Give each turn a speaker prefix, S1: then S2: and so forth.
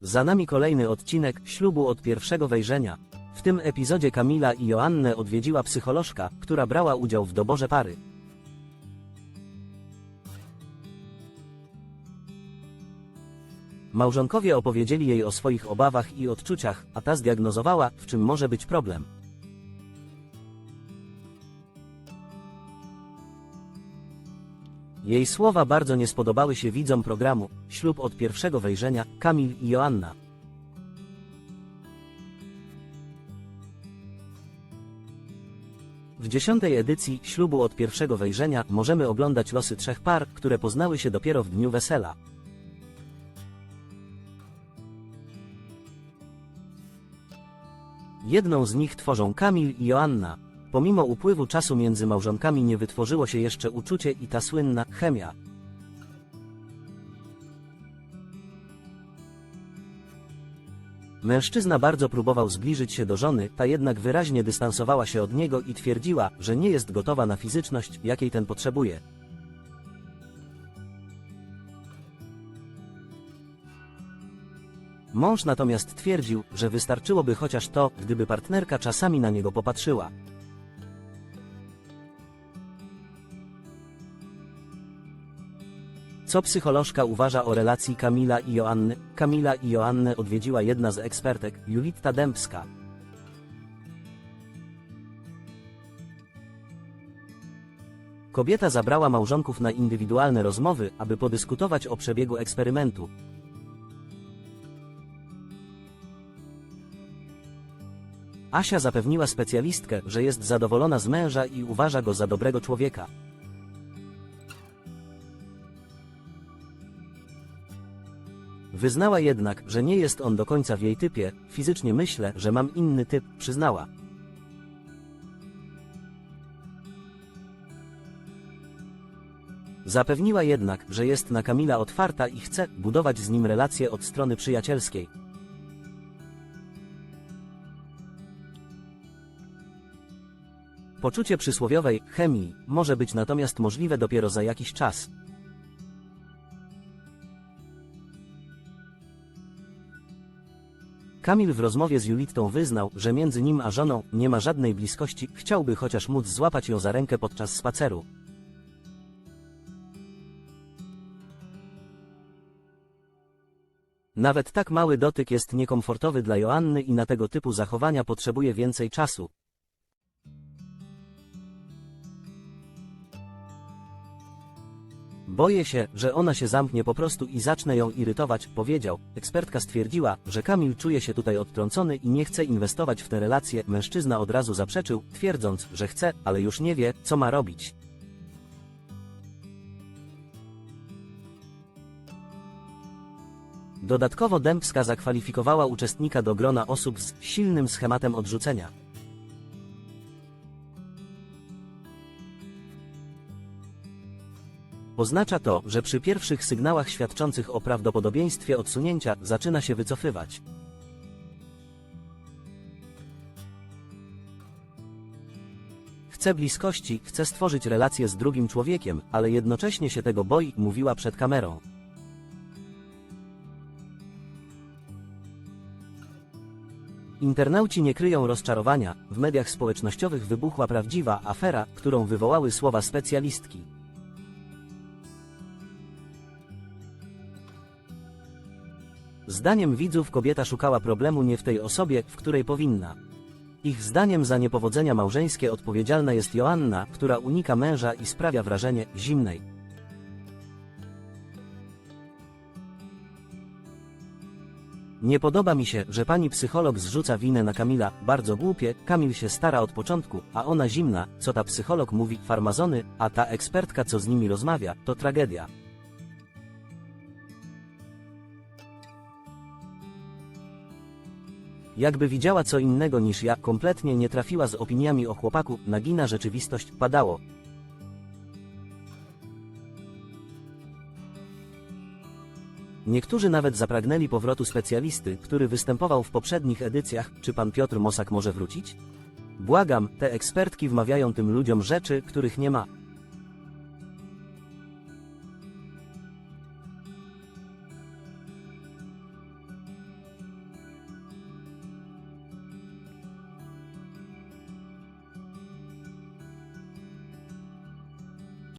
S1: Za nami kolejny odcinek ślubu od pierwszego wejrzenia. W tym epizodzie Kamila i Joannę odwiedziła psycholożka, która brała udział w doborze pary. Małżonkowie opowiedzieli jej o swoich obawach i odczuciach, a ta zdiagnozowała, w czym może być problem. Jej słowa bardzo nie spodobały się widzom programu Ślub od pierwszego wejrzenia Kamil i Joanna. W dziesiątej edycji Ślubu od pierwszego wejrzenia możemy oglądać losy trzech par, które poznały się dopiero w dniu wesela. Jedną z nich tworzą Kamil i Joanna. Pomimo upływu czasu między małżonkami nie wytworzyło się jeszcze uczucie i ta słynna chemia. Mężczyzna bardzo próbował zbliżyć się do żony, ta jednak wyraźnie dystansowała się od niego i twierdziła, że nie jest gotowa na fizyczność, jakiej ten potrzebuje. Mąż natomiast twierdził, że wystarczyłoby chociaż to, gdyby partnerka czasami na niego popatrzyła. Co psycholożka uważa o relacji Kamila i Joanny? Kamila i Joannę odwiedziła jedna z ekspertek, Julitta Dębska. Kobieta zabrała małżonków na indywidualne rozmowy, aby podyskutować o przebiegu eksperymentu. Asia zapewniła specjalistkę, że jest zadowolona z męża i uważa go za dobrego człowieka. Wyznała jednak, że nie jest on do końca w jej typie, fizycznie myślę, że mam inny typ, przyznała. Zapewniła jednak, że jest na Kamila otwarta i chce budować z nim relacje od strony przyjacielskiej. Poczucie przysłowiowej chemii może być natomiast możliwe dopiero za jakiś czas. Kamil w rozmowie z Julittą wyznał, że między nim a żoną nie ma żadnej bliskości, chciałby chociaż móc złapać ją za rękę podczas spaceru. Nawet tak mały dotyk jest niekomfortowy dla Joanny i na tego typu zachowania potrzebuje więcej czasu. Boję się, że ona się zamknie po prostu i zacznę ją irytować, powiedział. Ekspertka stwierdziła, że Kamil czuje się tutaj odtrącony i nie chce inwestować w tę relację. Mężczyzna od razu zaprzeczył, twierdząc, że chce, ale już nie wie, co ma robić. Dodatkowo Dębska zakwalifikowała uczestnika do grona osób z silnym schematem odrzucenia. Oznacza to, że przy pierwszych sygnałach świadczących o prawdopodobieństwie odsunięcia zaczyna się wycofywać. Chce bliskości, chce stworzyć relację z drugim człowiekiem, ale jednocześnie się tego boi, mówiła przed kamerą. Internauci nie kryją rozczarowania, w mediach społecznościowych wybuchła prawdziwa afera, którą wywołały słowa specjalistki. Zdaniem widzów kobieta szukała problemu nie w tej osobie, w której powinna. Ich zdaniem za niepowodzenia małżeńskie odpowiedzialna jest Joanna, która unika męża i sprawia wrażenie zimnej. Nie podoba mi się, że pani psycholog zrzuca winę na Kamila, bardzo głupie, Kamil się stara od początku, a ona zimna, co ta psycholog mówi, farmazony, a ta ekspertka co z nimi rozmawia, to tragedia. Jakby widziała co innego niż ja, kompletnie nie trafiła z opiniami o chłopaku, nagina rzeczywistość, padało. Niektórzy nawet zapragnęli powrotu specjalisty, który występował w poprzednich edycjach, czy pan Piotr Mosak może wrócić? Błagam, te ekspertki wmawiają tym ludziom rzeczy, których nie ma.